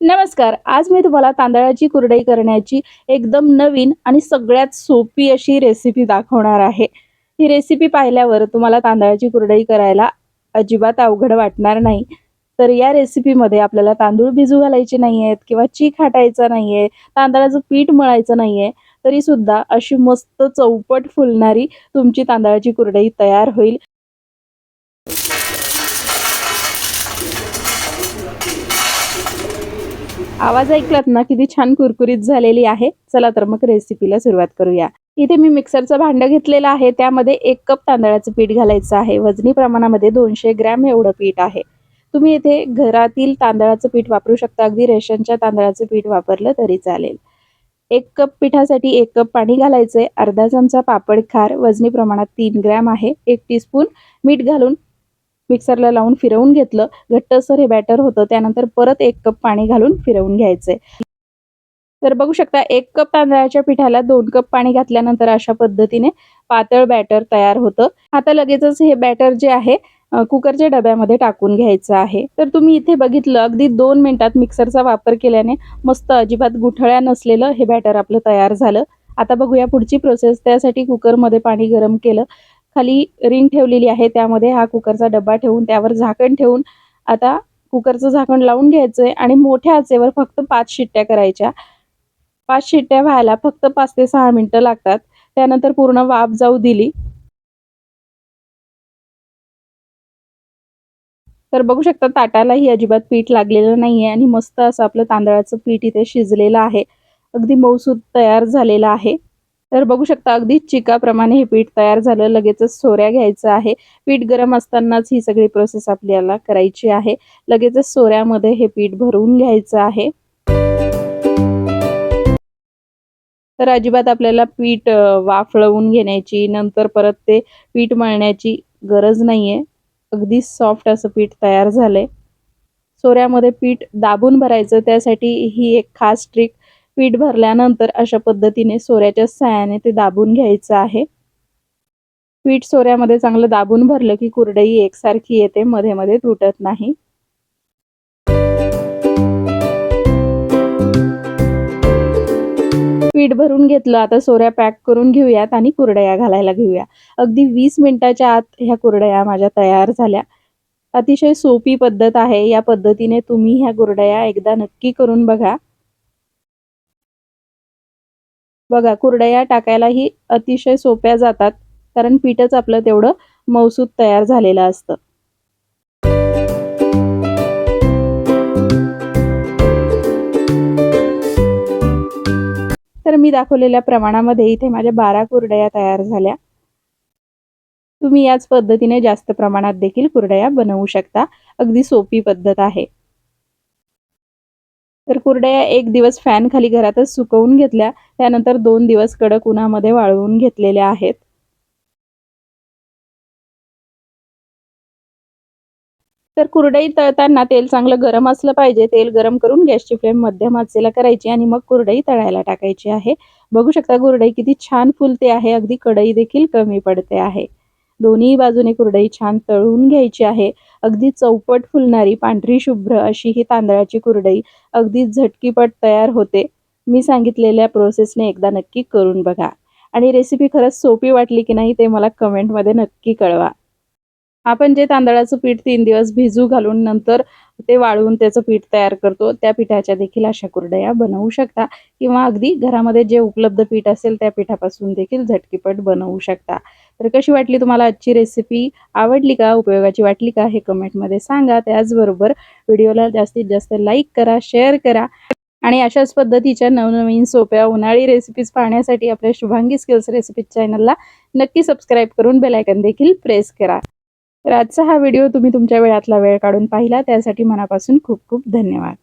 नमस्कार आज मी तुम्हाला तांदळाची कुरडई करण्याची एकदम नवीन आणि सगळ्यात सोपी अशी रेसिपी दाखवणार आहे. ही रेसिपी पाहिल्यावर तुम्हाला तांदळाची कुरडई करायला अजिबात अवघड वाटणार नाही. तर या रेसिपीमध्ये आपल्याला तांदूळ भिजू घालायचे नाही आहेत किंवा चीक हाटायचा नाही आहे तांदळाचं पीठ मळायचं नाही आहे तरी सुद्धा अशी मस्त चौपट फुलणारी तुमची तांदळाची कुरडई तयार होईल. आवाज ऐकलात ना किती छान कुरकुरीत झालेली आहे. चला तर मग रेसिपीला सुरुवात करूया. इथे मी मिक्सरचं भांडं घेतलेलं आहे. त्यामध्ये एक कप तांदळाचं पीठ घालायचं आहे. वजनी प्रमाणामध्ये दोनशे ग्रॅम एवढं पीठ आहे. तुम्ही इथे घरातील तांदळाचं पीठ वापरू शकता. अगदी रेशनच्या तांदळाचं पीठ वापरलं तरी चालेल. एक कप पिठासाठी एक कप पाणी घालायचंय. अर्धा चमचा पापड खार. वजनी प्रमाणात तीन ग्रॅम आहे. एक टीस्पून मीठ घालून मिक्सरला लावून फिरवून घेतलं. घट्टसर हे बॅटर होतं. त्यानंतर परत एक कप पाणी घालून फिरवून घ्यायचंय तर बघू शकता एक कप तांदळाच्या पिठाला दोन कप पाणी घातल्यानंतर अशा पद्धतीने पातळ बॅटर तयार होतं. आता लगेचच हे बॅटर जे आहे कुकरच्या डब्यामध्ये टाकून घ्यायचं आहे. तर तुम्ही इथे बघितलं अगदी दोन मिनिटात मिक्सरचा वापर केल्याने मस्त अजिबात गुठळ्या नसलेलं हे बॅटर आपलं तयार झालं. आता बघूया पुढची प्रोसेस त्यासाठी कुकरमध्ये पाणी गरम केलं. खाली रिंग ठेवलेली आहे त्यामध्ये हा कुकरचा डब्बा ठेवून त्यावर झाकण ठेवून आता कुकरचं झाकण लावून घ्यायचं आहे आणि मोठ्या आचेवर फक्त पाच शिट्ट्या करायच्या. पाच शिट्ट्या व्हायला फक्त पाच ते सहा मिनटं लागतात. त्यानंतर पूर्ण वाफ जाऊ दिली. तर बघू शकता ताटालाही अजिबात पीठ लागलेलं नाही आहे आणि मस्त असं आपलं तांदळाचं पीठ इथे शिजलेलं आहे. अगदी मऊसूद तयार झालेलं आहे. तर बघू शकता अगदी चिकाप्रमाणे हे पीठ तयार झालं. लगेचच सोऱ्या घ्यायचं आहे. पीठ गरम असतानाच ही सगळी प्रोसेस आपल्याला करायची आहे. लगेचच सोऱ्यामध्ये हे पीठ भरून घ्यायचं आहे. तर अजिबात आपल्याला पीठ वाफळवून घेण्याची नंतर परत ते पीठ मळण्याची गरज नाहीये. अगदी सॉफ्ट असं पीठ तयार झालंय. सोऱ्यामध्ये पीठ दाबून भरायचं त्यासाठी ही एक खास ट्रिक पीठ भरल्यानंतर अशा पद्धतीने सोऱ्याच्या साह्याने ते दाबून घ्यायचं आहे. पीठ सोऱ्यामध्ये चांगलं दाबून भरलं की कुरडई एकसारखी येते मध्ये मध्ये तुटत नाही. पीठ भरून घेतलं आता सोऱ्या पॅक करून घेऊयात आणि कुरडया घालायला घेऊया. अगदी वीस मिनिटाच्या आत ह्या कुरडया माझ्या तयार झाल्या. अतिशय सोपी पद्धत आहे या पद्धतीने तुम्ही ह्या कुरडया एकदा नक्की करून बघा. बघा कुरडया टाकायलाही अतिशय सोप्या जातात कारण पीठच आपलं तेवढं मौसूद तयार झालेलं असतं. तर मी दाखवलेल्या प्रमाणामध्ये इथे माझ्या बारा कुरडया तयार झाल्या. तुम्ही याच पद्धतीने जास्त प्रमाणात देखील कुरडया बनवू शकता. अगदी सोपी पद्धत आहे. तर कुरड्या एक दिवस फॅन खाली घरातच सुकवून घेतल्या. त्यानंतर दोन दिवस कडक उन्हामध्ये वाळवून घेतलेल्या आहेत. तर कुरडई तळताना तेल चांगलं गरम असलं पाहिजे. तेल गरम करून गॅसची फ्लेम मध्यम आचेला करायची आणि मग कुरडई तळायला टाकायची आहे. बघू शकता कुरडई किती छान फुलते आहे. अगदी कढई देखील कमी पडते आहे. दोन्ही बाजूने कुरडई छान तळून घ्यायची आहे. अगदी चौपट फुलणारी पांढरी शुभ्र अशी ही तांदळाची कुरडई अगदी झटकीपट तयार होते. मी सांगितलेल्या प्रोसेसने एकदा नक्की करून बघा. आणि रेसिपी खरंच सोपी वाटली की नाही ते मला कमेंटमध्ये नक्की कळवा. आपण जे तांदळाचं पीठ तीन दिवस भिजू घालून नंतर ते वाळवून त्याचं पीठ तयार करतो त्या पिठाच्या देखील अशा कुरडया बनवू शकता. किंवा अगदी घरामध्ये जे उपलब्ध पीठ असेल त्या पिठापासून देखील झटकीपट बनवू शकता. तर कशी वाटली तुम्हाला आजची रेसिपी आवडली का? उपयोगाची वाटली का? हे कमेंटमध्ये सांगा. त्याचबरोबर व्हिडिओला जास्तीत जास्त लाईक करा शेअर करा. आणि अशाच पद्धतीच्या नवनवीन सोप्या उन्हाळी रेसिपीज पाहण्यासाठी आपल्या शुभांगी स्किल्स रेसिपीज चॅनलला नक्की सबस्क्राईब करून बेलायकन देखील प्रेस करा. तर आजचा हा व्हिडिओ तुम्ही तुमच्या वेळातला वेळ काढून पाहिला. त्यासाठी मनापासून खूप खूप धन्यवाद.